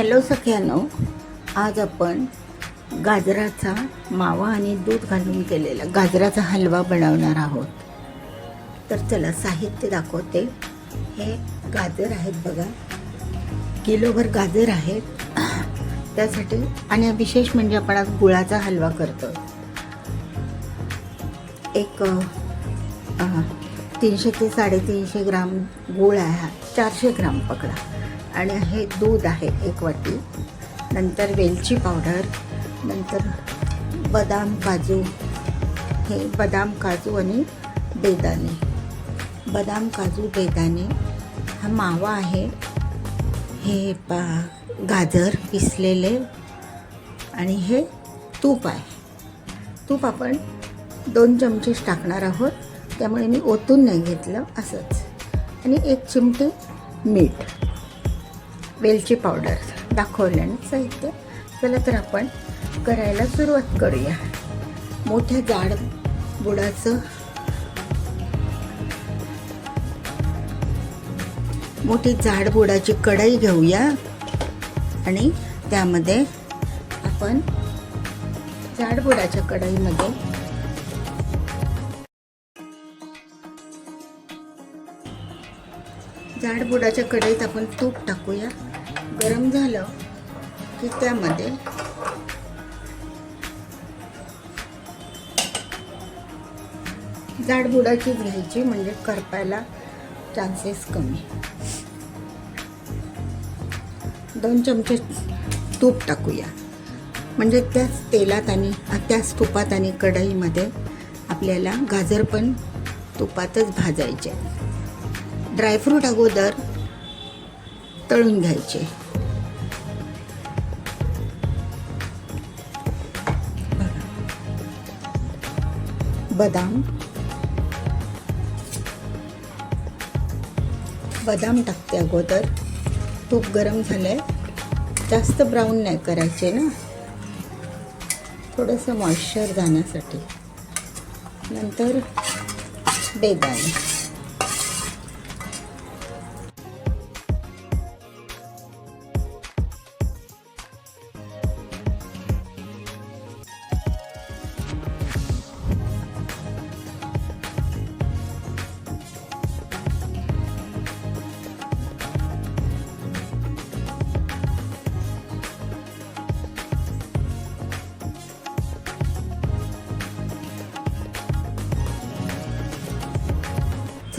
Hello सख्यानो आज आपण गाजराचा मावा आणि दूध घालून केलेला गाजराचा हलवा बनवणार आहोत. तर चला साहित्य दाखवते. हे गाजर आहेत बघा. किलोभर गाजर आहेत. त्यासाठी आणि विशेष म्हणजे आपण आज गुळाचा हलवा करतो. एक तीनशे ते साडेतीनशे ग्राम गूळ आहे हा. चारशे ग्राम पकडा. आणि हे दूध आहे एक वाटी. नंतर वेलची पावडर नंतर बदाम काजू. हे बदाम काजू आणि बेदाणे. बदाम काजू बेदाणे. हा मावा आहे. हे पा गाजर पिसलेले आणि हे तूप आहे. तूप आपण दोन चमचेच टाकणार आहोत. त्यामुळे मी ओतून नाही घेतलं असंच. आणि एक चिमटे मीठ. वेलची पावडर दाखवलं साहित्य. चला तर आपण करायला सुरुवात करूया. मोठ्या जाड बुडाचं मोठी जाड बुडाची कढई घेऊया. आणि त्यामध्ये आपण जाड बुडाच्या कढईमध्ये जाड बुडाच्या कढईत आपण तूप टाकूया. गरम झालं की त्यामध्ये जाड बुडाची घ्यायची म्हणजे करपायला चान्सेस कमी. दोन चमचे तूप टाकूया. म्हणजे त्याच तेलात आणि त्याच तुपात आणि कढईमध्ये आपल्याला गाजर पण तुपातच भाजायचे. ड्रायफ्रूट अगोदर तळून घ्यायचे. बदाम. बदाम टाकते अगोदर. तूप गरम झालंय. जास्त ब्राऊन नाही करायचे ना. थोडंसं मॉइश्चर जाण्यासाठी. नंतर बेदाणे.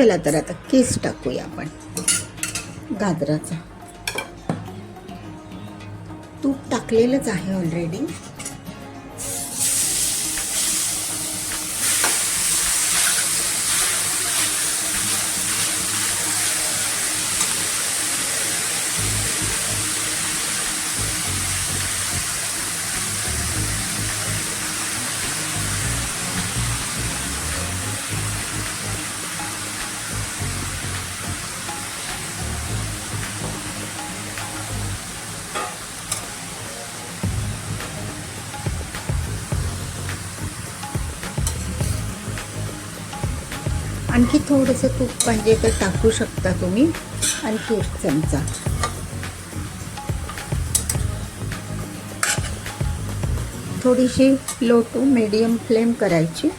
चला तर आता केस टाकूया आपण. गाजराचा. तूप टाकलेलंच आहे ऑलरेडी आणखी थोडंसं तूप म्हणजे पाहिजे तर टाकू शकता तुम्ही. आणखी एक चमचा. थोडीशी लो टू मीडियम फ्लेम करायची.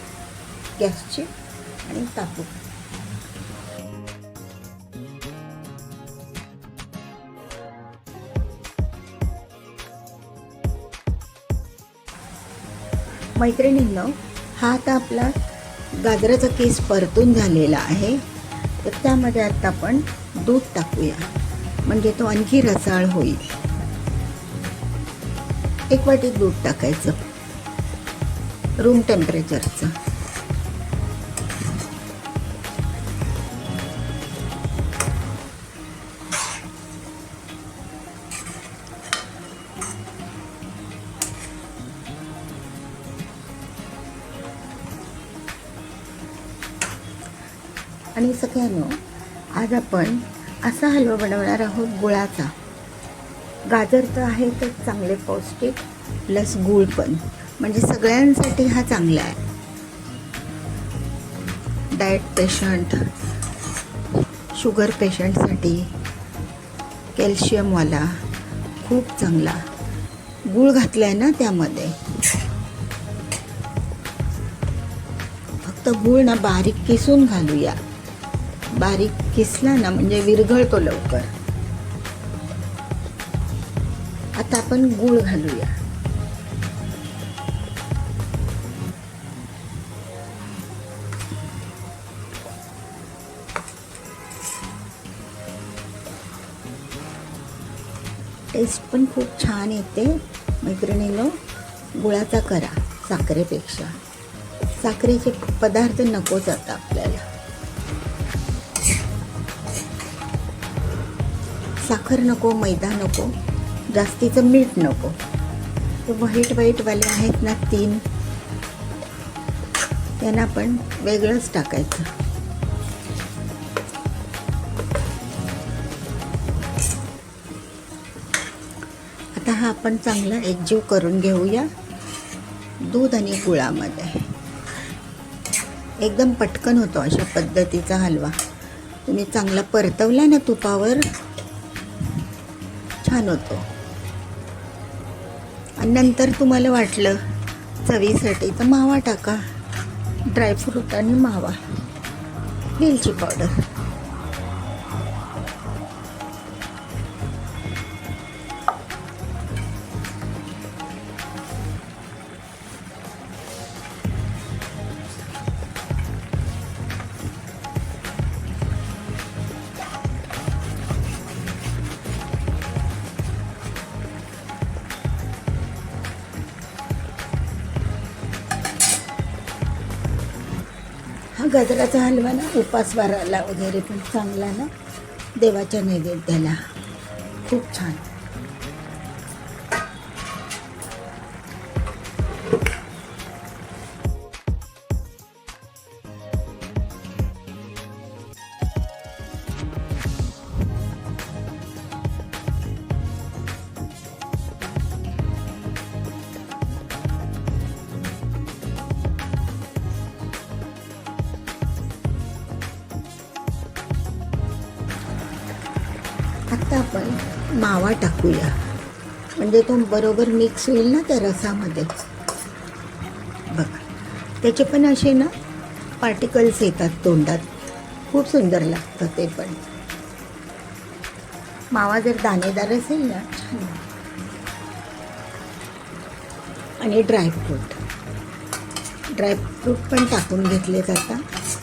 गॅसची आणि टाकू मैत्रिणींनो हा आता आपला गाजराचा केस परतून झालेला आहे. तर त्यामध्ये आता आपण दूध टाकूया. म्हणजे तो आणखी रसाळ होईल. एक वाटी दूध टाकायचं. रूम टेम्परेचरचं आणि सगळ्यांनो आज आपण असा हलवा बनवणार आहोत गुळाचा. गाजर तर आहे तर चांगले पौष्टिक प्लस गूळ पण. म्हणजे सगळ्यांसाठी हा चांगला आहे. डाएट पेशंट शुगर पेशंटसाठी कॅल्शियमवाला खूप चांगला गूळ घातलाय ना त्यामध्ये. फक्त गूळ ना बारीक किसून घालूया. बारीक किसला ना म्हणजे विरघळतो लवकर. आता आपण गूळ घालूया. टेस्ट पण खूप छान येते मैत्रिणीनो. गुळाचा करा साखरेपेक्षा. साखरेचे पदार्थ नकोच आता आपल्याला. साखर नको मैदा नको जास्तीचं मीठ नको. तर व्हाईट व्हाईटवाले आहेत ना तीन. त्यांना पण वेगळंच टाकायचं. आता हा आपण चांगला एकजीव करून घेऊया दूध आणि गुळामध्ये. एकदम पटकन होतो अशा पद्धतीचा हलवा. तुम्ही चांगला परतवला ना तुपावर. छान होतो. आणि नंतर तुम्हाला वाटलं चवीसाठी तर मावा टाका. ड्रायफ्रूट आणि मावा. वेलची पावडर हा गजराचा हलवा ना उपासवाराला वगैरे पण चांगला ना देवाच्या नैवेद्याला. खूप छान. आत्ता आपण मावा टाकूया. म्हणजे तो बरोबर मिक्स होईल ना त्या रसामध्ये. बघा. त्याचे पण असे ना पार्टिकल्स येतात तोंडात. खूप सुंदर लागतं ते पण. मावा जर दाणेदार असेल ना छान आणि ड्रायफ्रूट ड्रायफ्रूट पण टाकून घेतले जातात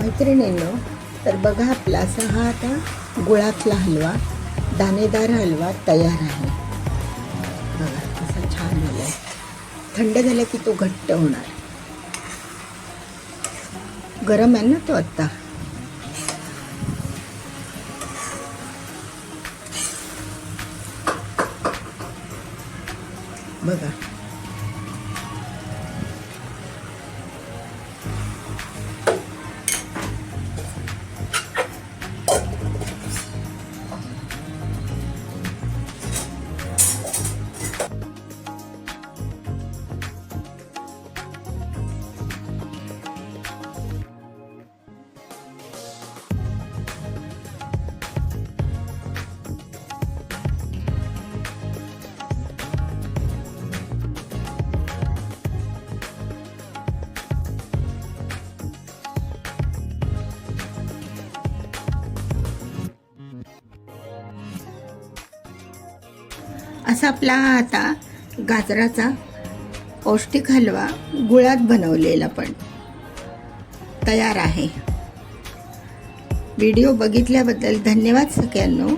मैत्रिणींनो तर बघा आपला असा हा आता गुळातला हलवा दाणेदार हलवा तयार आहे. बघा कसा छान झाला आहे थंड झाला की तो घट्ट होणार. गरम आहे ना तो आत्ता? बघा. असा आपला हा आता गाजराचा पौष्टिक हलवा गुळात बनवलेला पण तयार आहे. व्हिडिओ बघितल्याबद्दल धन्यवाद सगळ्यांनो.